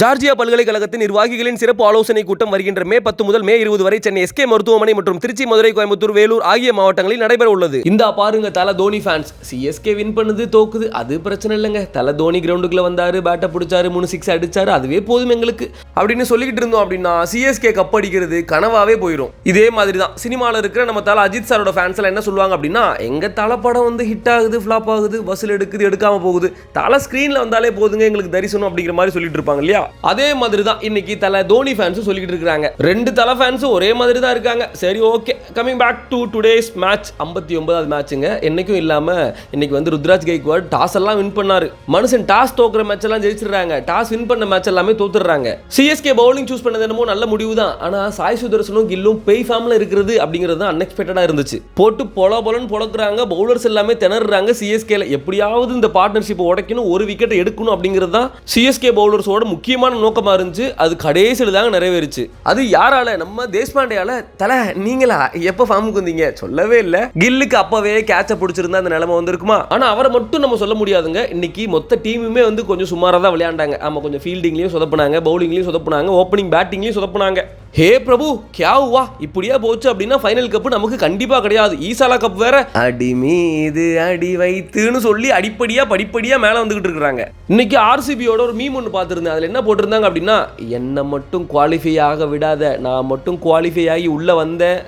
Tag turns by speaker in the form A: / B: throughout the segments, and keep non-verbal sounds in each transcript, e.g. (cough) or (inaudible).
A: Georgia பல்கலைக்கழகத்தின் நிர்வாகிகளின் சிறப்பு ஆலோசனை கூட்டம் வருகின்ற மே பத்து முதல் மே இருபது வரை சென்னை எஸ்கே மருத்துவமனை மற்றும் திருச்சி மதுரை கோயம்புத்தூர் வேலூர் ஆகிய மாவட்டங்களில் நடைபெற உள்ளது. இந்த பாருங்க தல தோனி ஃபேன்ஸ் சிஎஸ்கே வின் பண்ணுது தோக்குது. அது பிரச்சனை இல்லைங்க. தல தோனி கிரவுண்டுக்குள்ள வந்தாரு பேட்டை பிடிச்சாரு மூணு சிக்ஸ் அடிச்சாரு அதுவே போதும் எங்களுக்கு. அப்படின்னு சொல்லிக்கிட்டு இருந்தோம் அப்படின்னா சிஎஸ்கே கப் அடிக்கிறது கனவாவே போயிடும் இதே மாதிரி தான் சினிமாவில் இருக்கிற நம்ம தல அஜித் சாரோட ஃபேன்ஸ் எல்லாம் என்ன சொல்லுவாங்க அப்படின்னா எங்க தல படம் வந்து ஹிட் ஆகுது ஃப்ளாப் ஆகுது வசூல் எடுக்குது எடுக்காம போகுது. தல ஸ்க்ரீனில் வந்தாலே போதுங்க எங்களுக்கு தரிசனம் அப்படிங்கிற மாதிரி சொல்லிட்டு இருப்பாங்க இல்லையா? அதே மாதிரி தான் இன்னைக்கு தலை தோனி ஃபேன்ஸும் சொல்லிக்கிட்டு இருக்காங்க ரெண்டு தலை ஃபேன்ஸும் ஒரே மாதிரி தான் இருக்காங்க. சரி okay coming back to today's match ஐம்பத்தி ஒன்பதாவது மேட்சுங்க என்னைக்கும் இல்லாம இன்னைக்கு வந்து ருத்ராஜ் கைக்வாட் டாஸ் எல்லாம் வின் பண்ணாரு. மனுஷன் டாஸ் தோக்குற மேட்ச் எல்லாம் ஜெயிச்சிடுறாங்க. டாஸ் வின் பண்ண மேட்ச் எல்லாமே தோத்துடுறாங்க. சிஎஸ்கே பவுலிங் சூஸ் பண்ணது என்னமோ நல்ல முடிவு தான் ஆனா சாய் சுதர்சனும் கில்லும் பெய் ஃபார்ம்ல இருக்கிறது அப்படிங்கிறது தான் அன்எக்ஸ்பெக்டடா இருந்துச்சு. போட்டு பொல பொலன்னு பொழக்குறாங்க பவுலர்ஸ் எல்லாமே திணறாங்க சிஎஸ்கேல எப்படியாவது இந்த பார்ட்னர்ஷிப் உடைக்கணும் ஒரு விக்கெட் எடுக்கணும் அப்படிங்கிறது தான் சிஎஸ்கே பவுலர்ஸோட முக்கியமான நோக்கமா இருந்துச்சு. அது கடைசியில் தாங்க நிறைவேறுச்சு. அது யாரால? நம்ம தேஷ்பாண்டேயால தல நீங்களா? எப்போ ஃபார்முக்கு வந்தீங்க? சொல்லவே இல்லை. கில்லுக்கு அப்பவே கேட்சை பிடிச்சிருந்தா அந்த நிலைமை வந்திருக்குமா? ஆனா அவரை மட்டும் நம்ம சொல்ல முடியாதுங்க. இன்னைக்கு மொத்த டீமுமே வந்து கொஞ்சம் சுமாராக தான் விளையாண்டாங்க. ஆமாம் கொஞ்சம் ஃபீல்டிங்லயும் சொதப்புனாங்க பவுலிங்லயும் சொதப்புனாங்க ஓப்பனிங் பேட்டிங்லயும் சொதப்புனாங்க. ஹே பிரபு கியா வா இப்படியா போச்சு அப்படின்னா ஃபைனல் கப் நமக்கு கண்டிப்பா கிடையாது. ஈசாலா கப் வேற. அடி மீது அடி வைத்துன்னு சொல்லி அடிப்படியா படிப்படியா மேல வந்துகிட்டு இருக்காங்க இன்னைக்கு ஆர்சிபியோட ஒரு மீம் ஒன்று பார்த்துருந்தேன். அதுல என்ன போட்டிருந்தாங்க அப்படின்னா என்னை மட்டும் குவாலிஃபை ஆக விடாத. நான் மட்டும் குவாலிஃபை ஆகி உள்ள வந்தேன்.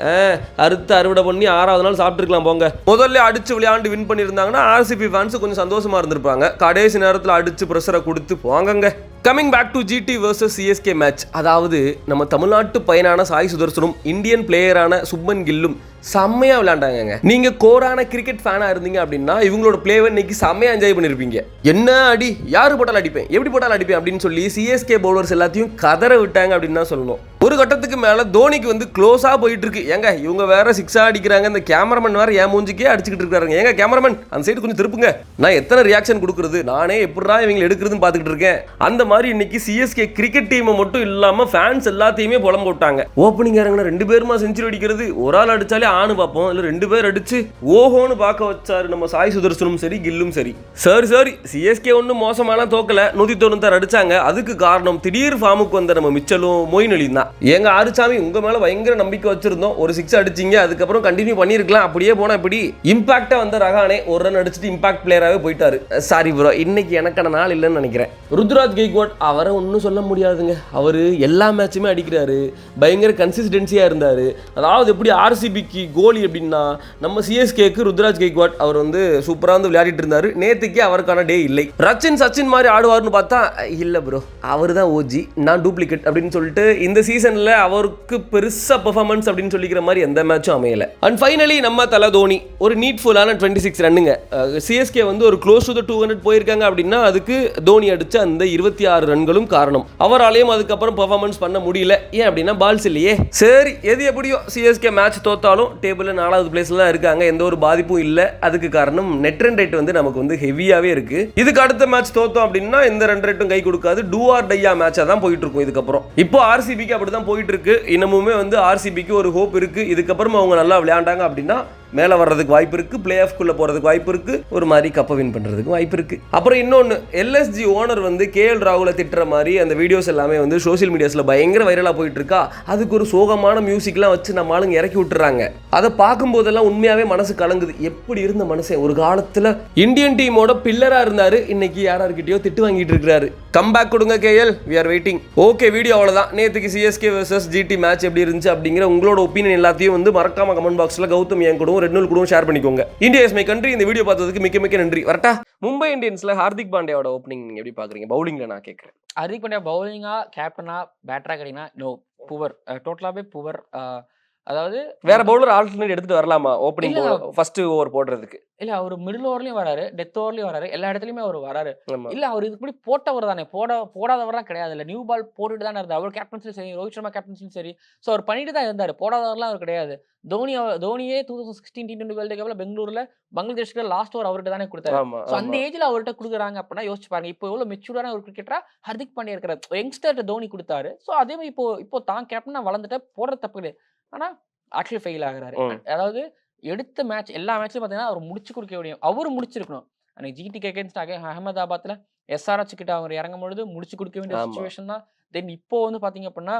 A: அறுத்து அறுவடை பண்ணி ஆறாவது நாள் சாப்பிட்ருக்கலாம் போங்க. முதல்ல அடிச்சு விளையாண்டு வின் பண்ணியிருந்தாங்கன்னா ஆர்சிபி ஃபேன்ஸ் கொஞ்சம் சந்தோஷமா இருந்திருப்பாங்க. கடைசி நேரத்தில் அடிச்சு ப்ரெஷரை கொடுத்து போங்கங்க. Coming back to GT versus CSK match அதாவது நம்ம தமிழ்நாட்டு பயனான சாய் சுதர்சனும் இந்தியன் பிளேயரான சுப்மன் கில்லும் செம்மையா விளாண்டாங்க நீங்க கோரான கிரிக்கெட் ஃபேனாக இருந்தீங்க அப்படின்னா இவங்களோட பிளேவை இன்னைக்கு செம்மையாக என்ஜாய் பண்ணிருப்பீங்க. என்ன அடி? யார் போட்டாலும் அடிப்பேன். எப்படி போட்டாலும் அடிப்பேன் அப்படின்னு சொல்லி சிஎஸ்கே பவுலர்ஸ் எல்லாத்தையும் கதற விட்டாங்க அப்படின்னு தான் சொல்லணும். ஒரு கட்டத்துக்கு மேலே தோனிக்கு வந்து க்ளோஸாக போயிட்டு இருக்கு ஏங்க இவங்க வேற சிக்ஸாக அடிக்கிறாங்க. இந்த கேமராமேன் வேற ஏன் மூஞ்சிக்கே அடிச்சுக்கிட்டு இருக்காருங்க. ஏங்க கேமராமேன் அந்த சைடு கொஞ்சம் திருப்புங்க. நான் எத்தனை ரியாக்ஷன் கொடுக்குறது? நானே எப்படா இவங்க எடுக்கிறதுன்னு பார்த்துக்கிட்டு இருக்கேன். அந்த மாதிரி இன்னைக்கு சிஎஸ்கே கிரிக்கெட் டீமை மட்டும் இல்லாமல் ஃபேன்ஸ் எல்லாத்தையுமே புலம்பு விட்டாங்க ஓப்பனிங் இறங்கின ரெண்டு பேருமா செஞ்சுரி அடிக்கிறது? ஒரு ஆள் அடிச்சாலே ஆணு பார்ப்போம். இல்ல ரெண்டு பேர் அடிச்சு ஓஹோன்னு பார்க்க வச்சாரு நம்ம சாய் சுதர்சனும் சரி கில்லும் சரி. சரி சரி. சிஎஸ்கே ஒன்றும் மோசமாலாம் தோக்கல. நூத்தி தொண்ணூத்தாறு அடிச்சாங்க. அதுக்கு காரணம் திடீர் ஃபார்முக்கு வந்த நம்ம மிச்சலும் மொயின் அலியும் தான். எங்க ஆறுசாமி உங்க மேல பயங்கர நம்பிக்கை வச்சிருந்தோம். ஒரு சிக்ஸ் அடிச்சீங்க அதுக்கப்புறம் கண்டினியூ பண்ணிருக்கலாம். அப்படியே போனா இப்படி இம்பாக்டா வந்த ரகானே ஒரு ரன் அடிச்சுட்டு இம்பாக்ட் பிளேயராகவே போயிட்டாரு. சாரி ப்ரோ இன்னைக்கு எனக்கான நாள் இல்லைன்னு நினைக்கிறேன். ருத்ராஜ் கெய்க்வாட் அவரை ஒன்றும் சொல்ல முடியாதுங்க. அவர் எல்லா மேட்சுமே அடிக்கிறாரு. பயங்கர கன்சிஸ்டன்சியாக இருந்தார். அதாவது எப்படி ஆர்சிபிக்கு கோலி அப்படின்னா நம்ம சிஎஸ்கேக்கு ருத்ராஜ் கெய்க்வாட் அவர் வந்து சூப்பராக வந்து விளையாடிட்டு இருந்தார். நேற்றுக்கே அவருக்கான டே இல்லை. ரச்சின் சச்சின் மாதிரி ஆடுவார்னு பார்த்தா இல்லை ப்ரோ அவர் தான் ஓஜி நான் டூப்ளிகேட் அப்படின்னு சொல்லிட்டு இந்த சீசனில் அவருக்கு பெருசாக பெர்ஃபார்மன்ஸ் அப்படின்னு சொல்லிக்கிற மாதிரி எந்த மேட்சும் அமையலை. அண்ட் ஃபைனலி நம்ம தலை தோனி ஒரு நீட்ஃபுல்லான டுவெண்ட்டி சிக்ஸ் ரன்னுங்க சிஎஸ்கே வந்து ஒரு close to the two hundred போயிருக்காங்க அப்படின்னா அதுக்கு தோனி அடித்த அந்த இருபத்தி ஆறு ரன்களும் காரணம். அவராலையும் அதுக்கப்புறம் பெர்ஃபார்மன்ஸ் பண்ண முடியல. ஏன் அப்படின்னா பால்ஸ் இல்லையே. சரி எது எப்படியோ சிஎஸ்கே மேட்ச் தோத்தாலும் டேபிளில் நாலாவது பிளேஸ்ல தான் இருக்காங்க. எந்த ஒரு பாதிப்பும் இல்லை. அதுக்கு காரணம் நெட் ரன் ரேட் வந்து நமக்கு வந்து ஹெவியாகவே இருக்கு. இதுக்கு அடுத்த மேட்ச் தோத்தோம் அப்படின்னா இந்த ரன் ரேட்டும் கை கொடுக்காது. டூ ஆர் டையா மேட்சாக தான் போயிட்டு இருக்கும் இதுக்கப்புறம். இப்போ ஆர்சிபிக்கு அப்படி தான் போயிட்டு இருக்கு இன்னமுமே வந்து ஆர்சிபிக்கு ஒரு ஹோப் இருக்கு. இதுக்கப்புறம் அவங்க நல்லா விளையாண்டாங்க அப்படின்னா மேலே வர்றதுக்கு வாய்ப்பு இருக்குது பிளே ஆஃப்குள்ளே போகிறதுக்கு வாய்ப்பு இருக்குது ஒரு மாதிரி கப்பை வின் பண்ணுறதுக்கு வாய்ப்பு இருக்குது அப்புறம் இன்னொன்று எல்எஸ்ஜி ஓனர் வந்து கேஎல் ராகுலை திட்டுற மாதிரி அந்த வீடியோஸ் எல்லாமே வந்து சோஷியல் மீடியாஸில் பயங்கர வைரலாக போயிட்டு இருக்கா? அதுக்கு ஒரு சோகமான மியூசிக்லாம் வச்சு நம்ம ஆளுங்க இறக்கி விட்டுறாங்க. அதை பார்க்கும்போதெல்லாம் உண்மையாகவே மனசு கலங்குது. எப்படி இருந்த மனுஷன்? ஒரு காலத்தில் இந்தியன் டீமோட பில்லராக இருந்தார். இன்னைக்கு யாராருக்கிட்டயோ திட்டு வாங்கிட்டு இருக்கிறாரு. கம்பேக் கொடுங்க KL we are waiting okay video அவ்வளோதான் நேற்றுக்கு சிஎஸ்கே வர்சஸ் ஜிடி மேட்ச் எப்படி இருந்துச்சு அப்படிங்கிற உங்களோட ஒப்பீனியன் எல்லாத்தையும் வந்து மறக்காம கமெண்ட் பாக்ஸில் கௌதம் என் ரெட் நூல் கூடவும் ஷேர் பண்ணிக்கோங்க. இந்தியா இஸ் மை கண்ட்ரி இந்த வீடியோ பார்த்ததுக்கு மிக்க மிக்க நன்றி. வரட்டா? மும்பை இந்தியன்ஸ்ல ஹார்திக் பாண்டியாவோட ஓப்பனிங் நீங்க எப்படி பாக்குறீங்க பவுலிங்ல நான் கேட்கறேன்.
B: ஹார்திக் பாண்டியா பவுலிங்கா கேப்டனா பேட்டரா கிடைனா? நோ புவர் டோட்டலாவே புவர் அதாவது
A: வேற பவுலர் ஆல்டர்னேட் எடுத்துட்டு வரலாமா? ஓப்பனிங். ஃபர்ஸ்ட் ஓவர் போடுறதுக்கு.
B: இல்ல அவர் மிடில் ஓவர்லயும் வராரு டெத் ஓவர்லயும் வராரு எல்லா இடத்துலயுமே அவர் வராரு. இல்ல அவர் இதுக்கு முன்னாடி போட்டவர் தானே போட போடாதவர்லாம் கிடையாது இல்ல நியூ பால் போட்டுட்டு தானே இருந்தார். அவர் கேப்டன்சியும் சரி ரோஹித் சர்மா கேப்டன்சியும் சரி. ஸோ அவர் பண்ணிட்டு தான் இருந்தார். போடாதவர்லாம் அவர் கிடையாது. Dhoni தோனியே two thousand sixteen T twenty world கப்ல பெங்களூர்ல பங்களாதேஷ்க்கு லாஸ்ட் ஓவர் அவர்கிட்ட தானே கொடுத்தாரு. ஸோ அந்த. ஏஜ்ல அவர்கிட்ட கொடுக்குறாங்க அப்படின்னா யோசிச்சு பாருங்க. இப்போ எவ்வளவு மெச்சூரான ஒரு கிரிக்கெட்டரா ஹர்திக் பாண்டியா இருக்கிற யங்ஸ்டர்ட்ட தோனி கொடுத்தாரு. ஸோ அதே மாதிரி இப்போ இப்போ தான் கேப்டனா வளர்ந்துட்ட போடுறது தப்பு கிடையாது. ஆனா ஆக்சுவலி ஃபெயில் ஆகுறாரு. அதாவது எடுத்த மேட்ச் எல்லா மேட்ச்லயும் பார்த்தீங்கன்னா அவர் முடிச்சு கொடுக்க முடியும். அவர் முடிச்சிருக்கணும். அன்னைக்கு ஜிடிக்கு அகேன்ஸ்ட் அகே அகமதாபாத்தில் எஸ்ஆர்ஹெச் கிட்ட அவங்க இறங்கும் பொழுது முடிச்சு கொடுக்க வேண்டிய. சுச்சுவேஷன் தான். தென் இப்போ வந்து பார்த்தீங்க அப்படின்னா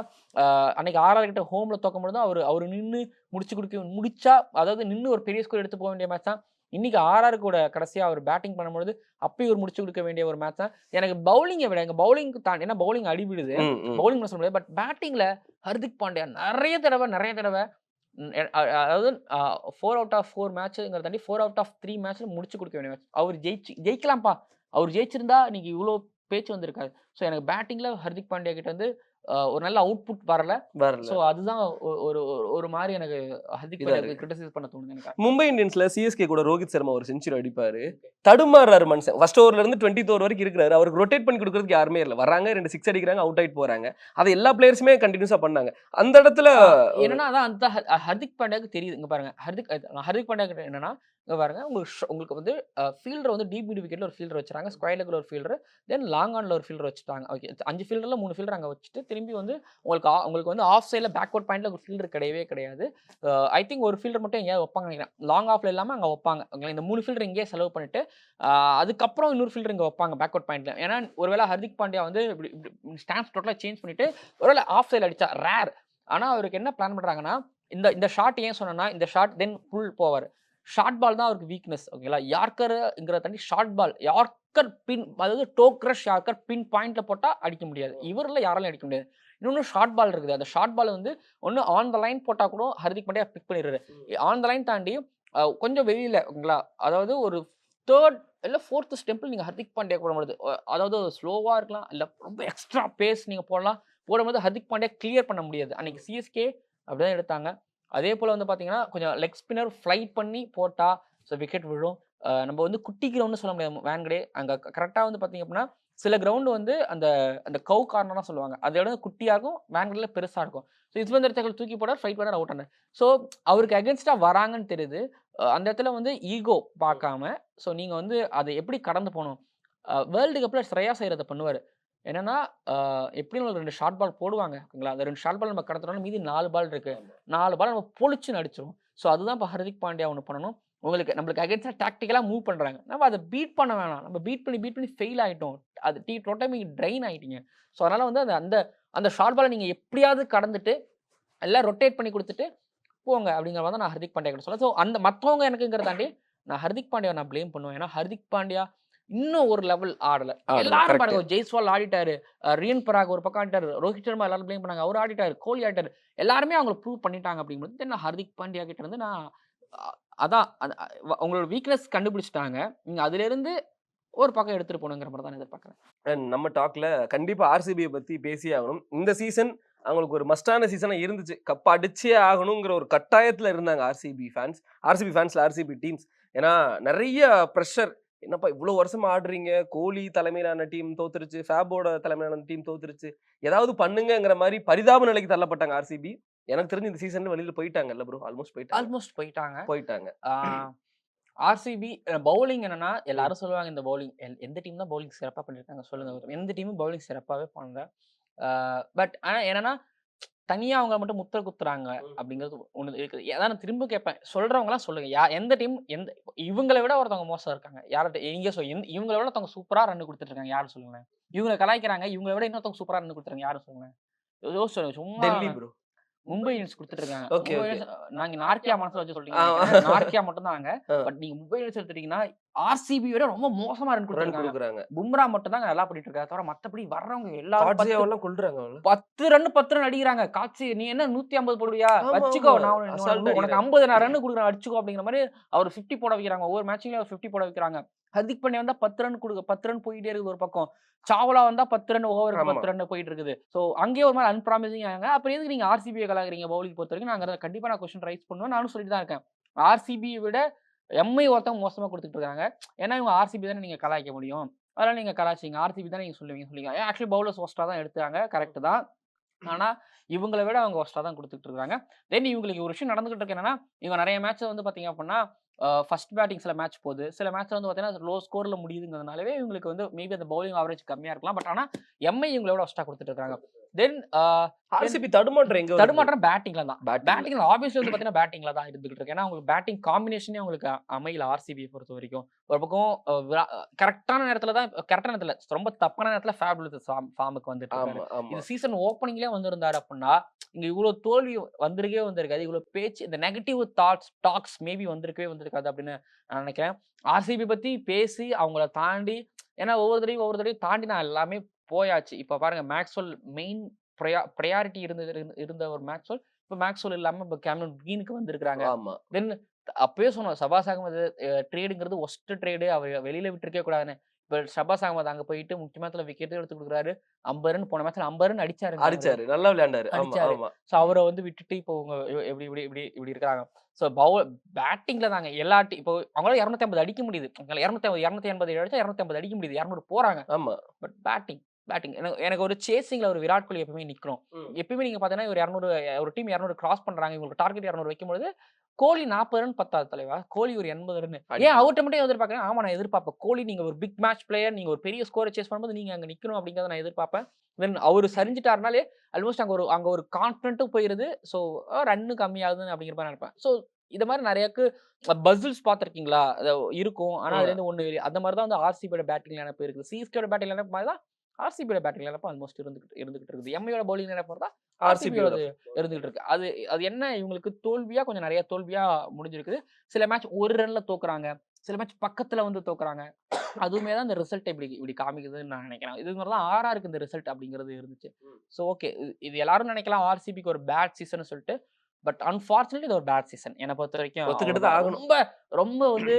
B: அன்னைக்கு ஆர்ஆர் கிட்ட ஹோமில் தோக்கும் பொழுது அவர் அவர் நின்று முடிச்சு கொடுக்க முடிச்சா அதாவது நின்று ஒரு பெரிய ஸ்கோர் எடுத்து போக வேண்டிய மேட்ச் தான். இன்னைக்கு ஆர்ஆர் கூட கடைசியாக அவர் பேட்டிங் பண்ணும்பொழுது அப்பயும் ஒரு முடிச்சு கொடுக்க வேண்டிய ஒரு மேட்ச் தான். எனக்கு பவுலிங்கை விட எங்கள் பவுலிங் தாண்டி ஏன்னா பவுலிங் அடிவிடுது. பவுலிங் சொல்ல முடியாது. பட் பேட்டிங்ல ஹர்திக் பாண்டியா நிறைய தடவை நிறைய தடவை அதாவது ஃபோர் அவுட் ஆஃப் ஃபோர் மேட்ச்ங்கிற தாண்டி ஃபோர் அவுட் ஆஃப் த்ரீ மேட்ச்ல முடிச்சு கொடுக்க வேண்டிய மேட்ச் அவர் ஜெயிச்சு ஜெயிக்கலாம்ப்பா. அவர் ஜெயிச்சிருந்தா இன்னைக்கு இவ்வளோ பேச்சு வந்திருக்காது. ஸோ எனக்கு பேட்டிங்ல ஹர்திக் பாண்டியா கிட்ட வந்து ஒரு நல்ல அவுட்புட் வரல.
A: வரல.
B: ஸோ அதுதான் ஒரு ஒரு- மாதிரி எனக்கு
A: இருக்கு.
B: கிரிட்டிசைஸ் பண்ண தோணுது எனக்கு.
A: மும்பை இந்தியன்ஸ்ல சிஎஸ்கே கூட ரோஹித் சர்மா ஒரு செஞ்சுரி அடிப்பாரு. தடுமாறுறாரு மனுஷன். ஃபர்ஸ்ட் ஓவர்ல இருந்து டுவெண்ட்டி ஓவர் வரைக்கும் இருக்கிறாரு. அவருக்கு ரொட்டேட் பண்ணி கொடுக்கறதுக்கு யாருமே இல்லை. வராங்க ரெண்டு சிக்ஸ் அடிக்கிறாங்க அவுட் ஆயிட்டு போறாங்க. அதை எல்லா பிளேயர்ஸுமே கண்டினியூஸா பண்ணாங்க. அந்த இடத்துல
B: என்னன்னா அதான் அந்த ஹர்திக் பாண்டியாக்கு தெரியுது. இங்க பாருங்க. ஹர்திக் ஹர்திக் பாண்டியா கிட்ட என்னன்னா இங்க பாருங்க. உங்களுக்கு உங்களுக்கு வந்து ஃபீல்டர் வந்து டீப் மிட் விக்கெட்ல ஒரு ஃபீல்டர் வச்சுறாங்க. ஸ்கொயர் லெக்ல ஒரு ஃபீல்டர் தென் லாங் ஆன்ல ஒரு ஃபீல்டர் வச்சுட்டாங்க. ஓகே. அஞ்சு ஃபீல்டர்ல மூணு ஃபீல்டர் அங்க வச்சுட்டு திரும்பி வந்து உங்களுக்கு உங்களுக்கு வந்து ஆஃப் சைட்ல பேக்வர்ட் பாயிண்ட்ல ஒரு ஃபீல்டர் கிடையவே கிடையாது. ஐ திங்க் ஒரு ஃபீல்டர் மட்டும் எங்கேயாவது வைப்பாங்க நினைக்கிறேன். லாங் ஆஃப்ல இல்லாம அங்க வைப்பாங்க. இந்த மூணு ஃபீல்டர் இங்கேயே செலவு பண்ணிட்டு அதுக்கப்புறம் இன்னொரு ஃபீல்டர் இங்க வைப்பாங்க பேக்வர்ட் பாயிண்ட்ல ஏன்னா ஒருவேளை ஹர்திக் பாண்டியா வந்து ஸ்டாம்ப்ஸ் டோட்டலா சேஞ்ச் பண்ணிட்டு ஒருவேளை ஆஃப் சைடு அடிச்சா ரேர் ஆனா அவருக்கு என்ன பிளான் பண்றாங்கன்னா இந்த இந்த ஷாட் ஏன் சொன்னேன்னா இந்த ஷாட் தென் புல் போவார். ஷார்ட் பால் தான் அவருக்கு வீக்னஸ் ஓகேங்களா யார்கருங்கிற தாண்டி ஷார்ட் பால். யார்கர் பின் அதாவது டோக்ரஷ் யார்கர் பின் பாயிண்ட்ல போட்டா அடிக்க முடியாது. இவரில் யாராலையும் அடிக்க முடியாது. இன்னொன்று ஷார்ட் பால் இருக்குது. அந்த ஷார்ட் பால் வந்து ஒன்று ஆன் த லைன் போட்டால் கூட ஹர்திக் பாண்டியா பிக் பண்ணிடுறாரு. ஆன் த லைன் தாண்டி கொஞ்சம் வெளியில ஓகேங்களா? அதாவது ஒரு தேர்ட் இல்லை ஃபோர்த்து ஸ்டெம்பில் நீங்கள் ஹர்திக் பாண்டியா போடும்போது அஹ், அதாவது ஸ்லோவாக இருக்கலாம் இல்லை ரொம்ப எக்ஸ்ட்ரா பேஸ் நீங்கள் போடலாம். போடும்போது ஹர்திக் பாண்டியா கிளியர் பண்ண முடியாது. அன்னைக்கு சிஎஸ்கே அப்படிதான் எடுத்தாங்க. அதே போல் வந்து பார்த்தீங்கன்னா கொஞ்சம் லெக் ஸ்பின்னர் ஃப்ளைட் பண்ணி போட்டால் ஸோ விக்கெட் விழும். நம்ம வந்து குட்டி கிரவுண்டு சொல்ல முடியாது. வேன்கடே அங்கே கரெக்டாக வந்து பார்த்தீங்க அப்படின்னா சில கிரவுண்டு வந்து அந்த அந்த கவு கார்னர்லாம் சொல்லுவாங்க. அதை விட குட்டியாக இருக்கும் வேன்கடில் பெருசாக இருக்கும். ஸோ யுஸ்வந்தர் சகல் தூக்கி போட ஃபைட் பண்ண அவுட் ஆனார் ஸோ அவருக்கு அகேன்ஸ்டாக வராங்கன்னு தெரியுது. அந்த இடத்துல வந்து ஈகோ பார்க்காம ஸோ நீங்கள் வந்து அதை எப்படி கடந்து போகணும்? வேர்ல்டு கப்பில் ஸ்ரேயா செய்கிறத பண்ணுவார். என்னன்னா எப்படியும் ரெண்டு ஷார்ட் பால் போடுவாங்க ஓகேங்களா? அந்த ரெண்டு ஷார்ட் பால் நம்ம கடத்துறோம்னா மீதி நாலு பால் இருக்கு. நாலு பால் நம்ம பொழிச்சு நடிச்சிரும். ஸோ அதுதான் இப்போ ஹர்திக் பாண்டியா ஒன்று பண்ணணும். உங்களுக்கு நம்மளுக்கு அகேன்ஸ்டாக டாக்டிக்கலாக மூவ் பண்ணுறாங்க நம்ம அதை பீட் பண்ண வேணாம். நம்ம பீட் பண்ணி பீட் பண்ணி ஃபெயில் ஆகிட்டோம் அது டீ டோட்டல் நீங்கள் ட்ரைன் ஆகிட்டீங்க ஸோ அதனால் வந்து அந்த அந்த அந்த ஷார்ட் பாலை நீங்கள் எப்படியாவது கடந்துட்டு எல்லாம் ரொட்டேட் பண்ணி கொடுத்துட்டு போங்க அப்படிங்கிற மாதிரி தான் நான் ஹர்திக் பாண்டியா கிட்ட சொல்ல ஸோ அந்த மற்றவங்க எனக்குங்கிற தாண்டி நான் ஹர்திக் பாண்டியா நான் ப்ளேம் பண்ணுவேன். ஏன்னா ஹர்திக் பாண்டியா இன்னும் ஒரு லெவல் ஆடல. எல்லாரும். பாருங்க ஜெய்ஸ்வால் ஆடிட்டாரு ரியன் பராக் ஒரு பக்கம் ஆடிட்டாரு ரோஹித் சர்மா எல்லாரும் ப்ளேம் பண்ணாங்க அவர் ஆடிட்டாரு கோலி ஆடிட்டாரு. எல்லாருமே அவங்க ப்ரூவ் பண்ணிட்டாங்க அப்படிங்கும்போது then நான் ஹர்திக் பாண்டியா கிட்ட இருந்து நான் அதான் உங்களோட வீக்னஸ் கண்டுபிடிச்சிட்டாங்க. நீங்க அதுல இருந்து ஒரு பக்கம் எடுத்துட்டு போகணுங்கிற மாதிரி தான் எதிர்பார்க்குறேன்.
A: நம்ம டாக்ல கண்டிப்பா ஆர்சிபியை பத்தி பேசியே ஆகணும். இந்த சீசன் அவங்களுக்கு ஒரு மஸ்டான சீசனா இருந்துச்சு. கப் அடிச்சே ஆகணுங்கிற ஒரு கட்டாயத்துல இருந்தாங்க ஆர்சிபி ஃபேன்ஸ் ஆர்சிபி ஃபேன்ஸ்ல ஆர்சிபி டீம்ஸ் ஏன்னா நிறைய ப்ரெஷர் என்னப்பா இவ்வளவு வருஷமா ஆடுறீங்க? கோலி தலைமையிலான டீம் தோத்துருச்சு. ஃபேபோட தலைமையிலான டீம் தோத்துருச்சு. ஏதாவது பண்ணுங்கங்கிற மாதிரி பரிதாப நிலைக்கு தள்ளப்பட்டாங்க ஆர்சிபி. எனக்கு தெரிஞ்சு இந்த சீசன்ல வெளியில போயிட்டாங்கல்ல ப்ரோ ஆல்மோஸ்ட் போயிட்டாங்க.
B: ஆல்மோஸ்ட் போயிட்டாங்க.
A: போயிட்டாங்க.
B: ஆர்சிபி பவுலிங் என்னன்னா எல்லாரும் சொல்லுவாங்க இந்த பவுலிங் எந்த டீம் தான் பவுலிங் சிறப்பாக பண்ணியிருக்காங்க சொல்லுங்க எந்த டீமும் பவுலிங் சிறப்பாகவே பண்ணல. பட் ஆனால் என்னன்னா தனியாக அவங்க மட்டும் முத்திர குத்துறாங்க அப்படிங்கிறது ஒன்று இருக்குது. நான் திரும்ப கேட்பேன். சொல்றவங்கலாம் சொல்லுங்க. யா எந்த டீம் எந்த இவங்களை விட ஒருத்தவங்க மோசம் இருக்காங்க. யார்கிட்ட எங்க சொல் இவங்களை விட ஒருத்தவங்க சூப்பரா ரன் கொடுத்துட்டு இருக்காங்க யாரும் சொல்லுங்களேன்? இவங்களை கலாய்க்கிறாங்க. இவங்களை விட இன்னொருத்தவங்க சூப்பரா ரன் கொடுத்துருக்காங்க. யாரும் சொல்லுங்களேன்? யோசிச்சு சொல்லுங்க. சும்மா
A: டெல்லி ப்ரோ
B: மும்பை இந்தியன்ஸ் கொடுத்துட்டு இருக்காங்க நாங்க நார்க்கியா மனசுல வச்சு. சொல்றீங்க. நார்க்கியா மட்டும்
A: ஆ.
B: பட் நீங்க மும்பை இந்தியன்ஸ் எடுத்துட்டீங்கன்னா ஆர்சிபி விட ரொம்ப மோசமா ரன்
A: கொடுக்குறாங்க.
B: பும்ரா மட்டும் தாங்க நல்லா பண்ணிட்டு இருக்காரு தவிர மத்தபடி வர்றவங்க எல்லாரும்
A: கொள்றாங்க
B: பத்து ரன் பத்து ரன் அடிக்கிறாங்க. காட்சி நீ என்ன நூத்தி ஐம்பது போடுவியா? வச்சுக்கோ. நான் உனக்கு-. ஐம்பது நான் ரன் கொடுக்குறேன் அடிச்சுக்கோ அப்படிங்கிற மாதிரி அவர் 50 போட வைக்கிறாங்க. ஒவ்வொரு மேட்ச்லயும் அவர் 50 போட வைக்கிறாங்க. ஹர்திக் பாண்டியா வந்தா பத்து ரன் கொடுக்க பத்து ரன் போயிட்டே இருக்குது ஒரு பக்கம். சாவலா வந்தா பத்து ரன்
A: ஆமா.
B: பத்து ரன் போயிட்டு இருக்குது. ஸோ அங்கேயே ஒரு மாதிரி அன்பிராமிசிங் ஆகாங்க. அப்புறம் எதுக்கு நீங்க ஆர்சிபியை கலாக்குறீங்க? பவுலிங் பொறுத்த வரைக்கும் நாங்க கண்டிப்பா நான் கொஸ்டின் ரைஸ் பண்ணுவேன் நானும் சொல்லிட்டு தான் இருக்கேன் ஆர்சிபியை விட எம்ஐ ஒருத்தவங்க மோசமா கொடுத்துட்டு இருக்காங்க. ஏன்னா இவங்க ஆர்சிபி தானே நீங்க கலாய்க்க முடியும். அதெல்லாம் நீங்க கலாய்ச்சிங்க. ஆர்சிபி தான் நீங்க சொல்லுவீங்க சொல்லுவீங்க ஆக்சுவலி பவுலர்ஸ் ஒஸ்டா தான் எடுத்தாங்க கரெக்ட் தான். ஆனா இவங்களை விட அவங்க ஒஸ்டா தான் கொடுத்துட்டு இருக்காங்க. தென் இவங்களுக்கு ஒரு விஷயம் நடந்துகிட்டு இருக்கு என்னன்னா இவங்க நிறைய மேட்ச் வந்து பாத்தீங்க அப்படின்னா ஃபர்ஸ்ட் பேட்டிங் சில மேட்ச் போகுது. சில மேட்ச் வந்து பார்த்தீங்கன்னா லோ ஸ்கோரில் முடியுதுங்கிறதுனாலவே இவங்களுக்கு வந்து மேபி அந்த பவுலிங் ஆவரேஜ் கம்மியாக இருக்கலாம். பட் ஆனால் எம்ஐ இவங்களோட ஒஸ்ட்டாக கொடுத்துட்டு இருக்காங்க. தென்
A: ஆர்சிபி தடுமாற்றம் எங்க?
B: தடுமாற்றம் பேட்டிங்ல தான். பேட்டிங்ல ஆப்வியஸ்லி வந்து பாத்தீங்கன்னா பேட்டிங்ல தான் இருந்துகிட்டு இருக்கு. ஏன்னா உங்களுக்கு பேட்டிங் காம்பினேஷனே உங்களுக்கு அமையல ஆர்சிபி பொறுத்த வரைக்கும். ஒரு பக்கம் கரெக்டான நேரத்துல தான் கரெக்டான நேரத்துல ரொம்ப தப்பான நேரத்துல ஃபேபுலஸ் ஃபார்முக்கு வந்துட்டு இது சீசன் ஓப்பனிங்லேயே வந்திருந்தாரு அப்படின்னா இங்க இவ்வளவு தோல்வி வந்திருக்கவே வந்திருக்காது. இவ்வளவு பேச்சு இந்த நெகட்டிவ் தாட்ஸ் டாக்ஸ் மேபி வந்திருக்கவே வந்திருக்காது அப்படின்னு நான் நினைக்கிறேன். ஆர்சிபி பத்தி பேசி அவங்கள தாண்டி ஏன்னா ஒவ்வொரு தடவையும் ஒவ்வொரு தடவையும் தாண்டி நான் எல்லாமே போயாச்சு. இப்போ பாருங்க மேக்ஸ்வெல் மெயின் ப்ரையாரிட்டி இருந்தது இருந்த- ஒரு மேக்ஸ்வெல். இப்போ மேக்ஸ்வெல் இல்லாம இப்போ கேமரன் கீனுக்கு வந்திருக்காங்க
A: ஆமா.
B: தென் அப்பயே சொன்னோம் சபாஸ் அகமது ட்ரேடுங்கிறது ஒஸ்ட் ட்ரேடு. அவர் வெளியில விட்டுருக்கே கூடாதுன்னு. இப்போ சபாஸ் அகமது அங்க போயிட்டு முக்கிய மேட்ச்ல விக்கெட் எடுத்து கொடுக்குறாரு. ஐம்பது ரன் போன மேட்ச்ல ஐம்பது ரன் அடிச்சாரு
A: அடிச்சாரு. நல்லா விளையாண்டாரு.
B: அடிச்சாரு. ஸோ அவரை வந்து விட்டுட்டு இப்போ உங்க இவ- எப்படி இப்படி இப்படி இப்படி இருக்கிறாங்க ஸோ பவுல் பேட்டிங்ல தாங்க. எல்லா டி- இப்போ அவங்களால இரநூத்தி ஐம்பது அடிக்க முடியுது. இரநூத்தி இரநூத்தி எண்பது அடிச்சா இரநூத்தி ஐம்பது அடிக்க முடியுது. இரநூறு போறாங்க.
A: ஆமா.
B: But batting batting. எனக்கு எனக்கு ஒரு சேசிங்ல ஒரு விராட் கோலி எப்பவுமே நிக்கணும்.
A: ம்.
B: எப்பயுமே நீங்க பாத்தீங்கன்னா ஒரு இரநூறு ஒரு டீம் இரநூறு கிராஸ் பண்றாங்க. இவங்களுக்கு டார்கெட் இரநூறு வைக்கும்போது கோலி நாற்பது ரன் பத்தாது தலைவா? கோலி ஒரு எண்பது ரன் ஏன். அவர்கிட்ட மட்டும் எதிர்பார்க்கறேன்? ஆமா நான் எதிர்பார்ப்பேன். கோலி நீங்க ஒரு பிக் மேட்ச் பிளேயர் நீங்க ஒரு பெரிய ஸ்கோரை சேஸ் பண்ணும்போது நீங்க அங்க நிக்கணும் அப்படிங்கறத நான் எதிர்பார்ப்பேன். தென் அவர் சரிஞ்சிட்டாருனாலே ஆல்மோஸ்ட் அங்க ஒரு அங்க ஒரு கான்ஃபிடென்ட்டும் போயிருது. ஸோ ரன்னு கம்மியாகுதுன்னு அப்படிங்கிற மாதிரி நினைப்பேன். ஸோ இது மாதிரி நிறையக்கு பசில்ஸ் பார்த்துருக்கீங்களா? இருக்கும். ஆனா அதுல இருந்து ஒண்ணு வெளிய- அந்த மாதிரி தான் வந்து ஆர்சிபியோட பேட்டிங் நினைப்பு இருக்குது. சிஎஸ்கேட பேட்டிங் நினைப்பு மாதிரி தான் ஆர்சிபியோட பேட்டிங் நினைப்பு ஆல்மோஸ்ட் இருந்துகிட்டு இருந்துகிட்டு இருக்குது எம்ஐயோட பவுலிங் நினைப்பு தான்
A: ஆர்சிபி
B: ஆர்சிபியோட இருந்துகிட்டு இருக்கு அது அது என்ன இவங்களுக்கு தோல்வியா கொஞ்சம் நிறைய தோல்வியா முடிஞ்சிருக்குது. சில மேட்ச் ஒரு ரன்ல தோக்குறாங்க. சில மேட்ச் பக்கத்துல வந்து தோக்குறாங்க. அதுவுமே தான் இந்த ரிசல்ட் இப்படி இப்படி காமிக்குதுன்னு நான் நினைக்கிறேன். இது மாதிரி தான் ஆறா இருக்கு இந்த ரிசல்ட் அப்படிங்கிறது இருந்துச்சு. ஸோ ஓகே இது எல்லாரும் நினைக்கலாம் ஆர்சிபிக்கு ஒரு பேட் சீசன் சொல்லிட்டு. பட் அன்பார்ச்சுனேட்லி இது ஒரு பேட் சீசன் என்னை பொறுத்த வரைக்கும். ரொம்ப ரொம்ப வந்து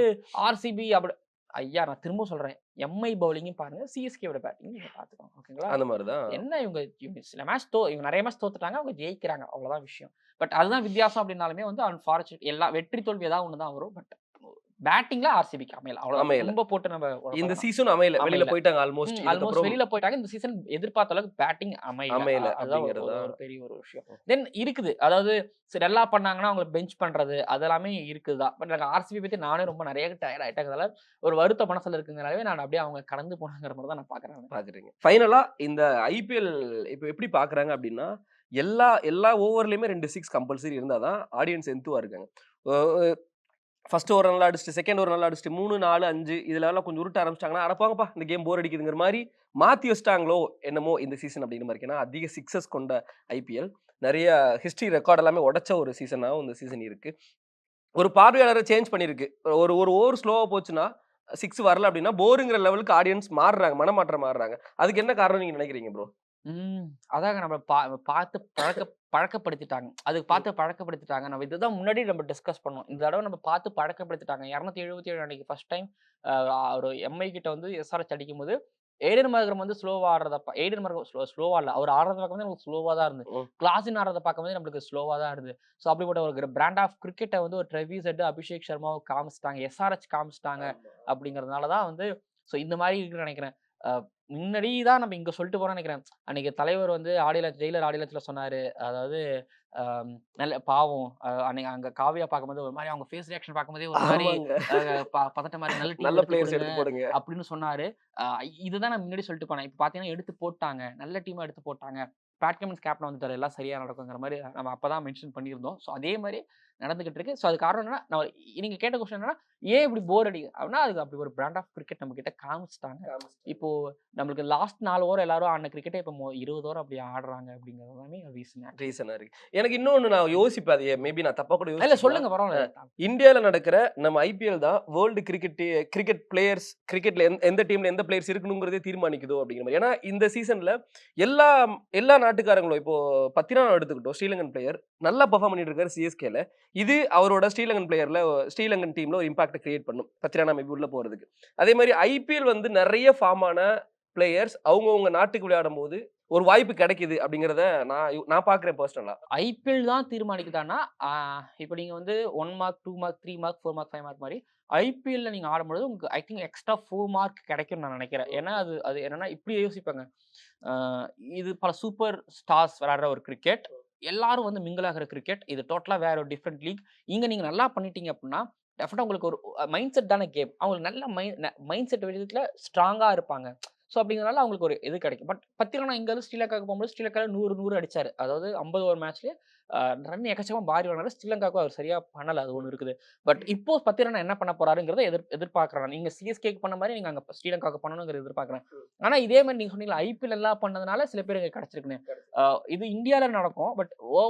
B: ஆர்சிபி அப்படி ஐயா நான் திரும்ப சொல்றேன். எம்ஐ பவுலிங்கும் பாருங்க சிஎஸ்கேவோட பேட்டிங் நீங்க பாத்துக்கோங்க ஓகேங்களா?
A: அந்த மாதிரிதான்
B: என்ன இவங்க இவங்க சில மேட்ச் தோ இவங்க நிறைய மேட்ச் தோத்துட்டாங்க அவங்க ஜெயிக்கிறாங்க அவ்வளவுதான் விஷயம். பட் அதுதான் வித்தியாசம் அப்படின்னாலுமே வந்து அன்பார்ச்சுனேட் எல்லா வெற்றி தோல்வி ஏதாவது ஒன்று தான் வரும். பட் பேட்டிங்ல ஆர்சிபிக்கு அமையல. அவ்வளவு
A: அமையல.
B: ரொம்ப போட்டு நம்ம
A: இந்த சீசன் அமையல. வெளியில. போயிட்டாங்க ஆல்மோஸ்ட்
B: ஆல்மோஸ்ட் வெளியில போயிட்டாங்க. இந்த சீசன் எதிர்பார்த்த அளவுக்கு பேட்டிங் அமையல.
A: அமையல அப்படிங்கிறது?
B: ஒரு-
A: தான்.
B: பெரிய ஒரு விஷயம். தென் இருக்குது. அதாவது சரி நல்லா பண்ணாங்கன்னா அவங்களை பெஞ்ச் பண்றது அதெல்லாமே இருக்குதுதான் பட் எனக்கு ஆர்சிபி பத்தி நானே ரொம்ப நிறைய டயர்ட் ஆயிட்டாங்கிறதால ஒரு வருத்த மனசுல இருக்குங்கிறனாலே நான் அப்படியே அவங்க கடந்து போனாங்கிற மாதிரி தான் நான் பாக்குறேன்
A: பாக்குறீங்க. ஃபைனலா இந்த ஐபிஎல் இப்போ எப்படி பாக்குறாங்க அப்படின்னா எல்லா எல்லா ஓவர்லயுமே ரெண்டு சிக்ஸ் கம்பல்சரி இருந்தாதான் ஆடியன்ஸ் எந்துவா இருக்காங்க. ஃபர்ஸ்ட் ஒரு நல்லா அடிச்சுட்டு செகண்ட் ஒரு நல்லா அடிச்சுட்டு மூணு நாலு அஞ்சு இதில் எல்லாம் கொஞ்சம் உருட்ட ஆரம்பிச்சிட்டாங்கன்னா அடப்பாங்கப்பா இந்த கேம் போர் அடிக்குதுங்கிற மாதிரி மாற்றி வச்சிட்டாங்களோ என்னமோ இந்த சீசன் அப்படிங்கிற மாதிரி. ஏன்னா அதிக சிக்ஸஸ் கொண்ட ஐபிஎல் நிறைய ஹிஸ்ட்ரி ரெக்கார்ட் எல்லாமே உடச்ச ஒரு சீசனாகவும் இந்த சீசன் இருக்குது ஒரு பார்வையாளரை சேஞ்ச் பண்ணியிருக்கு. ஒரு ஒரு ஓவர் ஸ்லோவாக போச்சுன்னா சிக்ஸ் வரல அப்படின்னா போருங்கிற லெவலுக்கு ஆடியன்ஸ் மாறுறாங்க மனமாற்றம் மாறுறாங்க. அதுக்கு என்ன காரணம் நீங்கள் நினைக்கிறீங்க ப்ரோ
B: ம். அதாங்க நம்ம பா பார்த்து பழக்க பழக்கப்படுத்திட்டாங்க. அதுக்கு பார்த்து பழக்கப்படுத்திட்டாங்க. நம்ம இதுதான் முன்னாடி நம்ம டிஸ்கஸ் பண்ணோம். இந்த தடவை நம்ம பார்த்து பழக்கப்படுத்திட்டாங்க. இரநூத்தி எழுபத்தி ஏழு அன்னைக்கு ஃபர்ஸ்ட் டைம் ஒரு எம்ஐ கிட்ட வந்து எஸ்ஆர்எச் அடிக்கும் போது ஏடன் மர்கரம் வந்து ஸ்லோவா ஆடுறத ஏடன் மர்கம் ஸ்லோ ஸ்லோவா இல்ல. அவர் ஆடுறத பார்க்கும் நமக்கு ஸ்லோவா தான் இருந்து. கிளாஸின் ஆடுறத பார்க்கும் நம்மளுக்கு ஸ்லோவா தான் இருந்து ஸோ அப்படிப்பட்ட ஒரு பிராண்ட் ஆஃப் கிரிக்கெட்டை வந்து ஒரு ட்ரெவிஸ் எட்டு அபிஷேக் சர்மாவை காமிச்சிட்டாங்க. எஸ்ஆர்எச் காமிச்சிட்டாங்க அப்படிங்கறதுனால தான் வந்து ஸோ இந்த மாதிரி இருக்குன்னு நினைக்கிறேன். முன்னாடி தான் நம்ம இங்க சொல்லிட்டு போறோம்னு நினைக்கிறேன். அன்னைக்கு தலைவர் வந்து ஆடியல ஜெயிலர் ஆடியலத்துல சொன்னாரு. அதாவது நல்ல பாவம். அன்னைக்கு அங்க காவியா பார்க்கும்போது ஒரு மாதிரி அவங்க ஃபேஸ் ரியாக்ஷன் பார்க்கும்போதே ஒரு மாதிரி பதட்ட மாதிரி நல்ல
A: நல்ல பிளேயர்ஸ் எடுத்து போடுங்க.
B: அப்படின்னு சொன்னாரு. இதுதான் நான் முன்னாடி சொல்லிட்டு போனேன். இப்போ பாத்தீங்கன்னா எடுத்து போட்டாங்க. நல்ல டீமா எடுத்து போட்டாங்க. பேட் கமெண்ட்ஸ் கேப்டன் வந்துட்டாரு. எல்லாம் சரியா நடக்குங்கிற மாதிரி நம்ம அப்பதான் மென்ஷன் பண்ணியிருந்தோம். ஸோ அதே மாதிரி நடந்துகிட்டு இருக்கு ஸோ அது காரணம் என்னன்னா நான் நீங்க கேட்ட கொஸ்டின் என்னன்னா ஏன் இப்படி போர் அடி அப்படின்னா அதுக்கு அப்படி ஒரு பிராண்ட் ஆஃப் கிரிக்கெட் நம்ம கிட்ட காமிச்சிட்டாங்க. இப்போ நம்மளுக்கு லாஸ்ட் நாலு ஓவர் எல்லாரும் ஆடின கிரிக்கெட்டே இப்போ இருபது ஓவர் அப்படி ஆடுறாங்க அப்படிங்கிறது எல்லாமே ரீசன்
A: ரீசனா இருக்கு. எனக்கு இன்னொன்னு நான் யோசிப்பேன் அது மேபி நான் தப்பா கூட
B: இல்ல. சொல்லுங்க பரவாயில்ல
A: இந்தியால நடக்கிற நம்ம ஐபிஎல் தான் வேர்ல்டு கிரிக்கெட் கிரிக்கெட் பிளேயர்ஸ் கிரிக்கெட்ல எந்த டீம்ல எந்த பிளேயர்ஸ் இருக்கணுங்கிறதே தீர்மானிக்குதோ அப்படிங்கிற மாதிரி. ஏன்னா இந்த சீசன்ல எல்லா எல்லா நாட்டுக்காரங்களும் இப்போ பத்தினா எடுத்துக்கிட்டோம் ஸ்ரீலங்கன் பிளேயர் நல்லா பெர்ஃபார்ம் பண்ணிட்டு இருக்காரு சிஎஸ்கேல இது அவரோட ஸ்ரீலங்கன் பிளேயரில் ஸ்ரீலங்கன் டீமில் ஒரு இம்பாக்டை கிரியேட் பண்ணும் பத்திரானா மேபி உள்ளே போகிறதுக்கு அதே மாதிரி ஐபிஎல் வந்து நிறைய ஃபார்மான பிளேயர்ஸ் அவங்கவுங்க நாட்டுக்கு விளையாடும் போது ஒரு வாய்ப்பு கிடைக்குது அப்படிங்கிறத நான் நான் பார்க்குறேன் பர்சனலாக
B: ஐபிஎல் தான் தீர்மானிக்குதான்னா இப்போ நீங்கள் வந்து one mark two mark three mark four mark five mark மாதிரி ஐபிஎல்ல நீங்கள் ஆடும்பொழுது உங்களுக்கு I think extra four mark கிடைக்கும் நான் நினைக்கிறேன். ஏன்னா அது அது என்னன்னா இப்படி யோசிப்பாங்க. இது பல சூப்பர் ஸ்டார்ஸ் விளாடுற ஒரு கிரிக்கெட் எல்லாரும் வந்து மிங்கிளாகிற கிரிக்கெட் இது டோட்டலாக வேற ஒரு டிஃப்ரெண்ட் லீக் இங்கே நீங்கள் நல்லா பண்ணிட்டீங்க அப்படின்னா டெஃபினட்டா உங்களுக்கு ஒரு மைண்ட் செட் தானே கேம் அவங்களுக்கு நல்ல மைண்ட் மைண்ட் செட் விஷயத்தில் ஸ்ட்ராங்காக இருப்பாங்க. ஸோ அப்படிங்கிறனால அவங்களுக்கு ஒரு இது கிடைக்கும். பட் பத்திரனா இங்கே வந்து ஸ்ரீலங்காவுக்கு போகும்போது ஸ்ரீலங்காவில் நூறு நூறு அடிச்சாரு. அதாவது ஐம்பது ஓவர் மேட்ச்லேயே ரன் எக்கச்சக்கமாக பாரி வாங்கினாரு. ஸ்ரீலங்காவுக்கு அவர் சரியாக பண்ணலை அது ஒன்று இருக்குது. பட் இப்போ பத்திரனா என்ன பண்ண போறாருங்கிறத எதிர் எதிர்பார்க்குறேன் நீங்கள் சிஎஸ்கேக்கு பண்ண மாதிரி நீங்கள் அங்கே ஸ்ரீலங்காவுக்கு பண்ணணுங்கிற எதிர்பார்க்குறேன். ஆனால் இதே மாதிரி நீங்கள் சொன்னீங்க ஐபிஎல் எல்லாம் பண்ணதுனால சில பேர் இங்கே கிடச்சிருக்குன்னு. இது இந்தியாவில் நடக்கும். பட் ஓ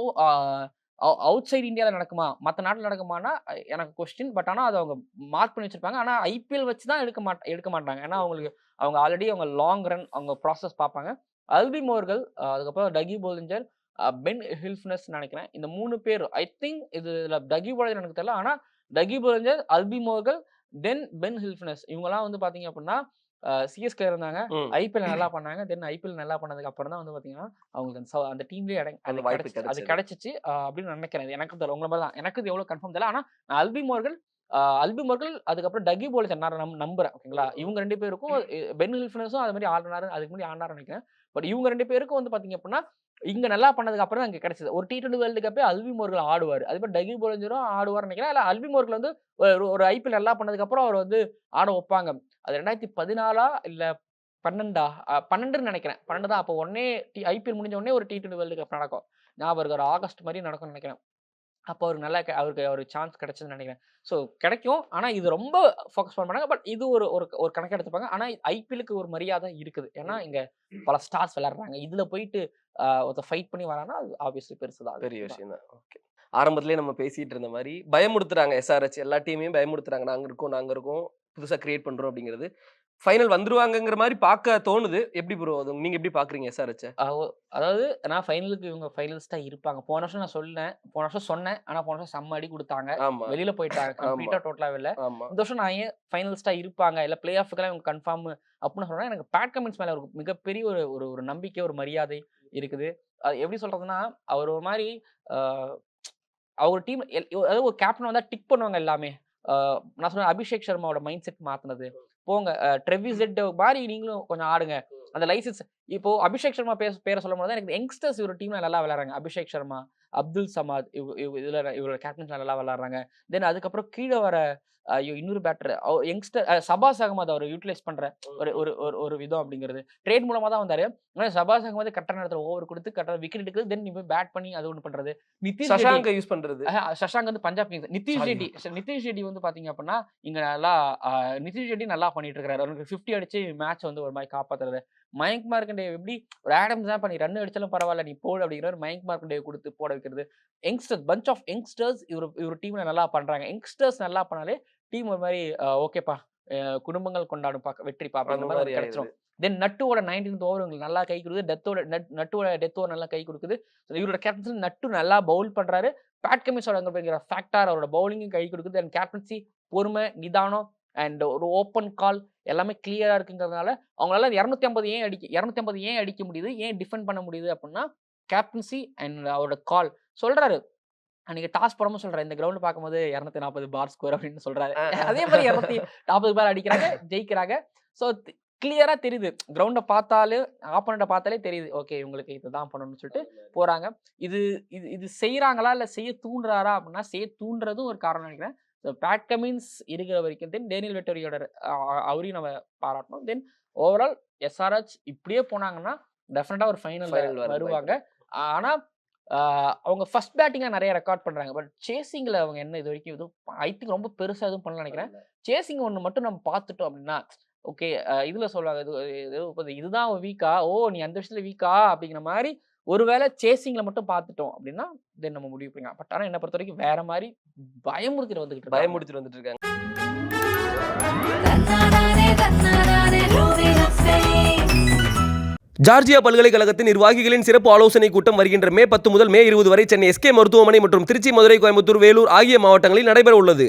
B: அவுட் சைடு இந்தியாவில் நடக்குமா? மற்ற நாட்டில் நடக்குமானா எனக்கு கொஸ்டின் பட் ஆனால் அதை அவங்க மார்க் பண்ணி வச்சிருப்பாங்க. ஆனால் ஐபிஎல் வச்சு தான் எடுக்க மாட்ட எடுக்க மாட்டாங்க. ஏன்னா அவங்களுக்கு அவங்க ஆல்ரெடி அவங்க லாங் ரன் அவங்க ப்ராசஸ் பார்ப்பாங்க. அல்பி மோர்கள் அதுக்கப்புறம் டகி போலிஞ்சர் பென் ஹில்ஃப்னஸ் நினைக்கிறேன். இந்த மூணு பேர் ஐ திங்க் இது டகி போலிஞ்சர் எனக்கு தெரியல. ஆனால் டகி போலிஞ்சர் அல்பி மோர்கள் தென் பென் ஹில்ஃப்னஸ் இவங்கெல்லாம் வந்து பார்த்தீங்க அப்படின்னா சிஎஸ்கே இருந்தாங்க. ஐபிஎல் நல்லா பண்ணாங்க. தென் ஐபிஎல் நல்லா பண்ணதுக்கு அப்புறம் தான் வந்து பாத்தீங்கன்னா அவங்களுக்கு அந்த டீம்லயே
A: அந்த
B: அது கிடைச்சிச்சு அப்படின்னு நான் நினைக்கிறேன். எனக்கு தெரியல. உங்களை மாதிரி தான். எனக்கு எவ்வளவு கன்ஃபார்ம் தெரியல. ஆனா நான் அல்பி மோர்கள் அல்பி மோர்கள் அதுக்கப்புறம் டகி போலிஸ் நான் நம் நம்புறேன் ஓகேங்களா? இவங்க ரெண்டு பேருக்கும் பென் ஹில்ஃபினஸும் அது மாதிரி ஆடினாரு அதுக்கு முன்னாடி ஆடினாரு நினைக்கிறேன். பட் இவங்க ரெண்டு பேருக்கும் வந்து பாத்தீங்க அப்படின்னா இங்க நல்லா பண்ணதுக்கு அப்புறம் தான் இங்க கிடைச்சது. ஒரு டி டுவெண்டி வேர்ல்டு கப்பே அல்வி மோர்கள் ஆடுவார். அதே மாதிரி டகி போலஞ்சரும் ஆடுவார் நினைக்கிறேன். இல்ல அல்வி மோர்கள் வந்து ஒரு- ஒரு ஐபிஎல் நல்லா பண்ணதுக்கு அப்புறம் அவர் வந்து ஆட வைப்பாங்க. அது ரெண்டாயிரத்தி பதினாலா இல்ல பன்னெண்டா? பன்னெண்டுன்னு நினைக்கிறேன். பன்னெண்டு தான். அப்போ உடனே டி ஐபிஎல் முடிஞ்ச உடனே ஒரு டி டுவெண்டி வேர்ல்டு கப் நடக்கும். ஞாபகம் ஒரு ஆகஸ்ட் மாதிரி நடக்கும்னு நினைக்கிறேன். அப்போ அவர் நல்லா அவருக்கு ஒரு சான்ஸ் கிடைச்சதுன்னு நினைக்கிறேன். ஸோ கிடைக்கும். ஆனால் இது ரொம்ப ஃபோக்கஸ் பண்ண மாட்டாங்க. பட் இது ஒரு ஒரு ஒரு கணக்கு எடுத்துப்பாங்க. ஆனால் ஐபிஎலுக்கு ஒரு மரியாதை இருக்குது. ஏன்னா இங்கே பல ஸ்டார்ஸ் விளையாடுறாங்க. இதில் போயிட்டு ஒருத்தர் ஃபைட் பண்ணி வரான்னா அது ஆப்வியஸ்லி பெருசு தான்.
A: பெரிய விஷயம் தான். ஓகே ஆரம்பத்திலே நம்ம பேசிட்டு இருந்த மாதிரி பயமுறுத்துறாங்க எஸ்ஆர்ஹெச் எல்லா டீமையும் பயமுறுத்துறாங்க. நாங்க இருக்கோம் நாங்க இருக்கோம். புதுசா கிரியேட் பண்றோம் அப்படிங்கிறது. ஃபைனல் வந்துருவாங்கங்கிற மாதிரி பார்க்க தோணுது. எப்படி ப்ரோ அது நீங்க எப்படி பாக்குறீங்க எஸ்ஆர்ஹெச்
B: அதாவது நான் ஃபைனலுக்கு இவங்க ஃபைனலிஸ்ட்டாக இருப்பாங்க. போன வருஷம் நான் சொன்னேன் போன வருஷம் சொன்னேன். ஆனால் போன வருஷம் செம்ம அடி கொடுத்தாங்க. வெளியில போயிட்டாங்க கம்ப்ளீட்டாக டோட்டலாக இல்லை.
A: ஆமா.
B: இந்த வருஷம் நான் ஏன் ஃபைனலிஸ்ட்டாக இருப்பாங்க? இல்லை பிளே ஆஃபுக்கெல்லாம் இவங்க கன்ஃபார்ம் அப்படின்னு சொன்னா எனக்கு பேட் கமெண்ட்ஸ் மேலே ஒரு மிகப்பெரிய ஒரு ஒரு ஒரு நம்பிக்கை ஒரு மரியாதை இருக்குது. அது எப்படி சொல்றதுன்னா அவர் ஒரு மாதிரி அவர் டீம் அதாவது ஒரு கேப்டன் வந்தால் டிக் பண்ணுவாங்க எல்லாமே. ஆஹ், நான் சொன்ன அபிஷேக் சர்மாவோட மைண்ட் செட் மாத்தினது. போங்க. ட்ரெவிஸ் ஜெட் மாதிரி நீங்களும் கொஞ்சம் ஆடுங்க. அந்த லைசன்ஸ் இப்போ அபிஷேக் சர்மா பேர் பேரை சொல்லும் போது தான் எனக்கு யங்ஸ்டர்ஸ் இவர் டீம்ல நல்லா விளையாடுறாங்க. அபிஷேக் சர்மா அப்துல் சமாத் இதுல இவரோட கேப்டன்ஸ் நல்லா விளையாடுறாங்க. தென் அதுக்கப்புறம் கீழே வர ஐயோ இன்னொரு பேட்டர் யங்ஸ்டர் சபாஸ் அகமது அவர் யூட்டிலைஸ் பண்ற ஒரு ஒரு ஒரு விதம் அப்படிங்கிறது. ட்ரேட் மூலமா தான் வந்தாரு. ஆனா சபாஸ் அகமது கரெக்டான நேரத்தில் ஓவர் கொடுத்து கரெக்டாக விக்கெட் எடுக்குது. தென் போய் பேட் பண்ணி அது ஒன்று பண்றது. நிதிஷ்
A: சஷாங்க யூஸ் பண்றது.
B: சஷாங்க் வந்து பஞ்சாப் கிங்ஸ் நிதிஷ். ரெட்டி நிதிஷ் ரெட்டி வந்து பாத்தீங்க அப்படின்னா இங்க நல்லா நிதிஷ் ரெட்டி நல்லா பண்ணிட்டு இருக்காரு. அவருக்கு 50 அடிச்சு மேட்ச் வந்து ஒரு மாதிரி காப்பாத்துறது. மயங்க் மார்க்கண்டே எப்படி ஒரு ஆடம்ஸ் தான் பண்ணி ரன் அடிச்சாலும் பரவாயில்ல நீ போடு அப்படிங்கிற மயங்க் மார்க்கண்டே கொடுத்து போட வைக்கிறது. யங்ஸ்டர்ஸ் பஞ்ச் ஆஃப் யங்ஸ்டர்ஸ் இவர் இவர் டீம்ல நல்லா பண்றாங்க. யங்ஸ்டர்ஸ் நல்லா பண்ணாலே டீம் ஒரு மாதிரி ஓகேப்பா குடும்பங்கள் கொண்டாடும் பாக்க வெற்றி பா
A: அந்த
B: மாதிரி கிடைச்சிரும். தென் நட்டுவோட நைன்டீன்த் ஓவர் உங்களுக்கு நல்லா கை கொடுக்குது. டெத்தோட நட் நட்டுவோட டெத் ஓவர் நல்லா கை கொடுக்குது. இவரோட கேப்டன்சி நட்டு நல்லா பவுல் பண்றாரு. பேட் கமிஷோட அப்படிங்கிற ஃபேக்டார் அவரோட பவுலிங்கும் கை கொடுக்குது. அண்ட் கேப்டன்சி பொறுமை நிதானம் அண்ட் ஒரு ஓப்பன் கால் எல்லாமே கிளியரா இருக்குங்கிறதுனால அவங்களால இரநூத்தி ஐம்பது ஏன் அடிக்க இரநூத்தி ஐம்பது ஏன் அடிக்க முடியுது? ஏன் டிஃபெண்ட் பண்ண முடியுது? அப்படின்னா கேப்டன்சி அண்ட் அவரோட கால். சொல்றாரு. அன்னைக்கு டாஸ் போடாம சொல்றாரு. இந்த கிரவுண்ட் பார்க்கும்போது இரநூத்தி நாற்பது பார் ஸ்கோர் அப்படின்னு சொல்றாரு. (laughs) அதே மாதிரி இரநூத்தி நாற்பது பார் அடிக்கிறாங்க ஜெயிக்கிறாங்க. ஸோ கிளியரா தெரியுது. கிரவுண்டை பார்த்தாலே ஆப்போனண்ட்டை பார்த்தாலே தெரியுது. ஓகே இவங்களுக்கு இதுதான் பண்ணணும்னு சொல்லிட்டு போறாங்க. இது இது இது செய்யறாங்களா இல்ல செய்ய தூண்டுறாரா? அப்படின்னா செய்ய தூண்டுறதும் ஒரு காரணம் நினைக்கிறேன். ஸோ பேட் கமின்ஸ் இருக்கிற வரைக்கும் தென் டேனியல் வெட்டரியோட அவரையும் நம்ம பாராட்டணும் தென் ஓவரால் எஸ்ஆர்ஹெச் இப்படியே போனாங்கன்னா டெஃபினட்டா ஒரு ஃபைனல் வருவாங்க ஆனா ஆஹ், அவங்க ஃபர்ஸ்ட் பேட்டிங்காக நிறைய ரெக்கார்ட் பண்றாங்க பட் சேசிங்ல அவங்க என்ன இது வரைக்கும் எதுவும் ஐ திங்க் ரொம்ப பெருசா எதுவும் பண்ணல நினைக்கிறேன் சேசிங் ஒன்று மட்டும் நம்ம பார்த்துட்டோம் அப்படின்னா ஓகே இதுல சொல்லுவாங்க இது இதுதான் வீக்கா ஓ நீ அந்த விஷயத்துல வீக்கா அப்படிங்கிற மாதிரி ஒருவேளை சேசிங்ல மட்டும் பார்த்துட்டோம் அப்படின்னா தென் நம்ம முடிவு பண்ணிக்கலாம் பட் ஆனா என்ன பொறுத்த வரைக்கும் வேற மாதிரி பயமுறுத்திட்டு வந்துகிட்டு இருக்காங்க.
A: பயமுடிச்சிட்டு வந்துட்டு இருக்காங்க. ஜார்ஜியா பல்கலைக்கழகத்தின் நிர்வாகிகளின் சிறப்பு ஆலோசனை கூட்டம் வருகின்ற மே பத்து முதல் மே இருபது வரை சென்னை எஸ்கே மருத்துவமனை மற்றும் திருச்சி மதுரை கோயம்புத்தூர் வேலூர் ஆகிய மாவட்டங்களில் நடைபெற உள்ளது